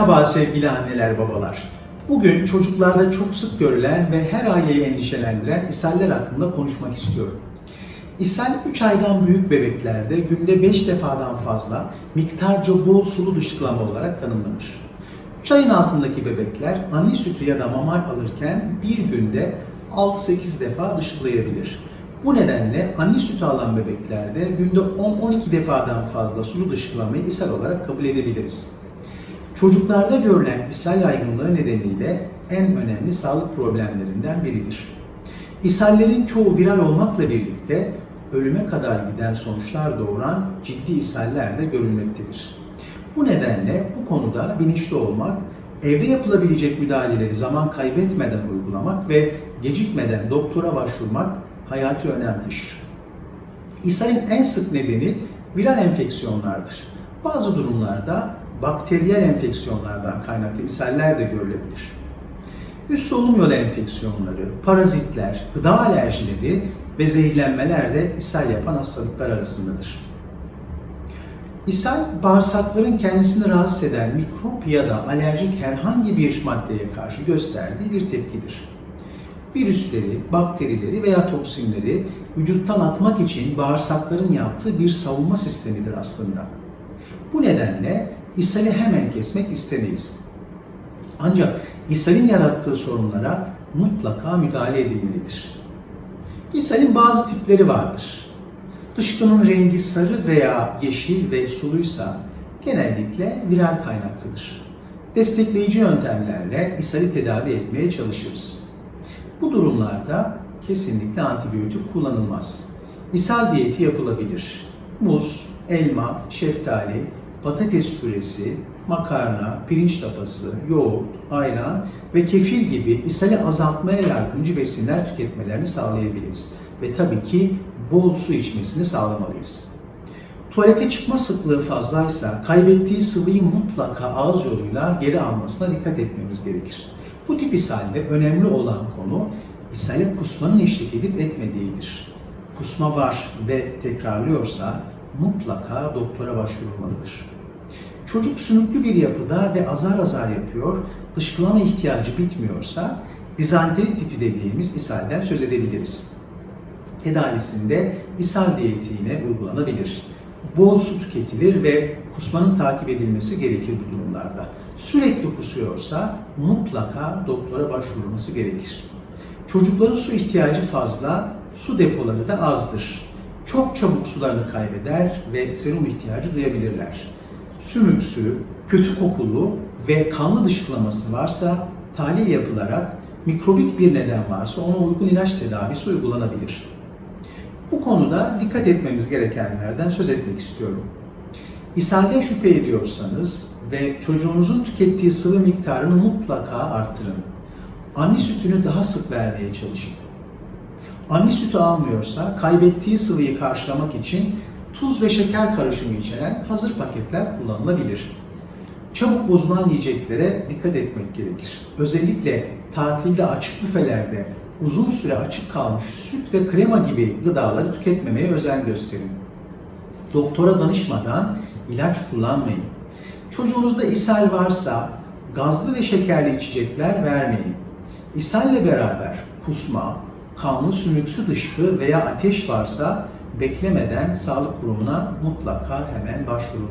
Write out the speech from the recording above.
Merhaba sevgili anneler babalar. Bugün çocuklarda çok sık görülen ve her aileyi endişelendiren ishaller hakkında konuşmak istiyorum. İshal 3 aydan büyük bebeklerde günde 5 defadan fazla miktarca bol sulu dışkılama olarak tanımlanır. 3 ayın altındaki bebekler anne sütü ya da mama alırken bir günde 6-8 defa dışkılayabilir. Bu nedenle anne sütü alan bebeklerde günde 10-12 defadan fazla sulu dışkılamayı ishal olarak kabul edebiliriz. Çocuklarda görülen ishal yaygınlığı nedeniyle en önemli sağlık problemlerinden biridir. İshallerin çoğu viral olmakla birlikte ölüme kadar giden sonuçlar doğuran ciddi ishaller de görülmektedir. Bu nedenle bu konuda bilinçli olmak, evde yapılabilecek müdahaleleri zaman kaybetmeden uygulamak ve gecikmeden doktora başvurmak hayati önem. İshalin en sık nedeni viral enfeksiyonlardır. Bazı durumlarda bakteriyel enfeksiyonlardan kaynaklı ishaller de görülebilir. Üst solunum yolu enfeksiyonları, parazitler, gıda alerjileri ve zehirlenmeler de ishal yapan hastalıklar arasındadır. İshal, bağırsakların kendisini rahatsız eden mikrop ya da alerjik herhangi bir maddeye karşı gösterdiği bir tepkidir. Virüsleri, bakterileri veya toksinleri vücuttan atmak için bağırsakların yaptığı bir savunma sistemidir aslında. Bu nedenle ishali hemen kesmek istemeyiz. Ancak ishalin yarattığı sorunlara mutlaka müdahale edilmelidir. İshalin bazı tipleri vardır. Dışkının rengi sarı veya yeşil ve suluysa genellikle viral kaynaklıdır. Destekleyici yöntemlerle ishali tedavi etmeye çalışırız. Bu durumlarda kesinlikle antibiyotik kullanılmaz. İshal diyeti yapılabilir. Muz, elma, şeftali, patates püresi, makarna, pirinç tapası, yoğurt, ayran ve kefir gibi ishali azaltmaya yardımcı besinler tüketmelerini sağlayabiliriz. Ve tabii ki bol su içmesini sağlamalıyız. Tuvalete çıkma sıklığı fazlaysa kaybettiği sıvıyı mutlaka ağız yoluyla geri almasına dikkat etmemiz gerekir. Bu tip ishalde önemli olan konu ishale kusmanın eşlik edip etmediğidir. Kusma var ve tekrarlıyorsa mutlaka doktora başvurulmalıdır. Çocuk sümüklü bir yapıda ve azar azar yapıyor, dışkılama ihtiyacı bitmiyorsa dizanteri tipi dediğimiz ishalden söz edebiliriz. Tedavisinde ishal diyeti yine uygulanabilir. Bol su tüketilir ve kusmanın takip edilmesi gerekir bu durumlarda. Sürekli kusuyorsa mutlaka doktora başvurulması gerekir. Çocukların su ihtiyacı fazla, su depoları da azdır. Çok çabuk sularını kaybeder ve serum ihtiyacı duyabilirler. Sümüksü, kötü kokulu ve kanlı dışkılaması varsa tahlil yapılarak mikrobik bir neden varsa ona uygun ilaç tedavisi uygulanabilir. Bu konuda dikkat etmemiz gerekenlerden söz etmek istiyorum. İshalden şüphe ediyorsanız ve çocuğunuzun tükettiği sıvı miktarını mutlaka arttırın. Anne sütünü daha sık vermeye çalışın. Anne sütü almıyorsa kaybettiği sıvıyı karşılamak için tuz ve şeker karışımı içeren hazır paketler kullanılabilir. Çabuk bozulan yiyeceklere dikkat etmek gerekir. Özellikle tatilde açık büfelerde uzun süre açık kalmış süt ve krema gibi gıdaları tüketmemeye özen gösterin. Doktora danışmadan ilaç kullanmayın. Çocuğunuzda ishal varsa gazlı ve şekerli içecekler vermeyin. İshalle beraber kusma, kanlı sümüksü dışkı veya ateş varsa beklemeden sağlık kurumuna mutlaka hemen başvurun.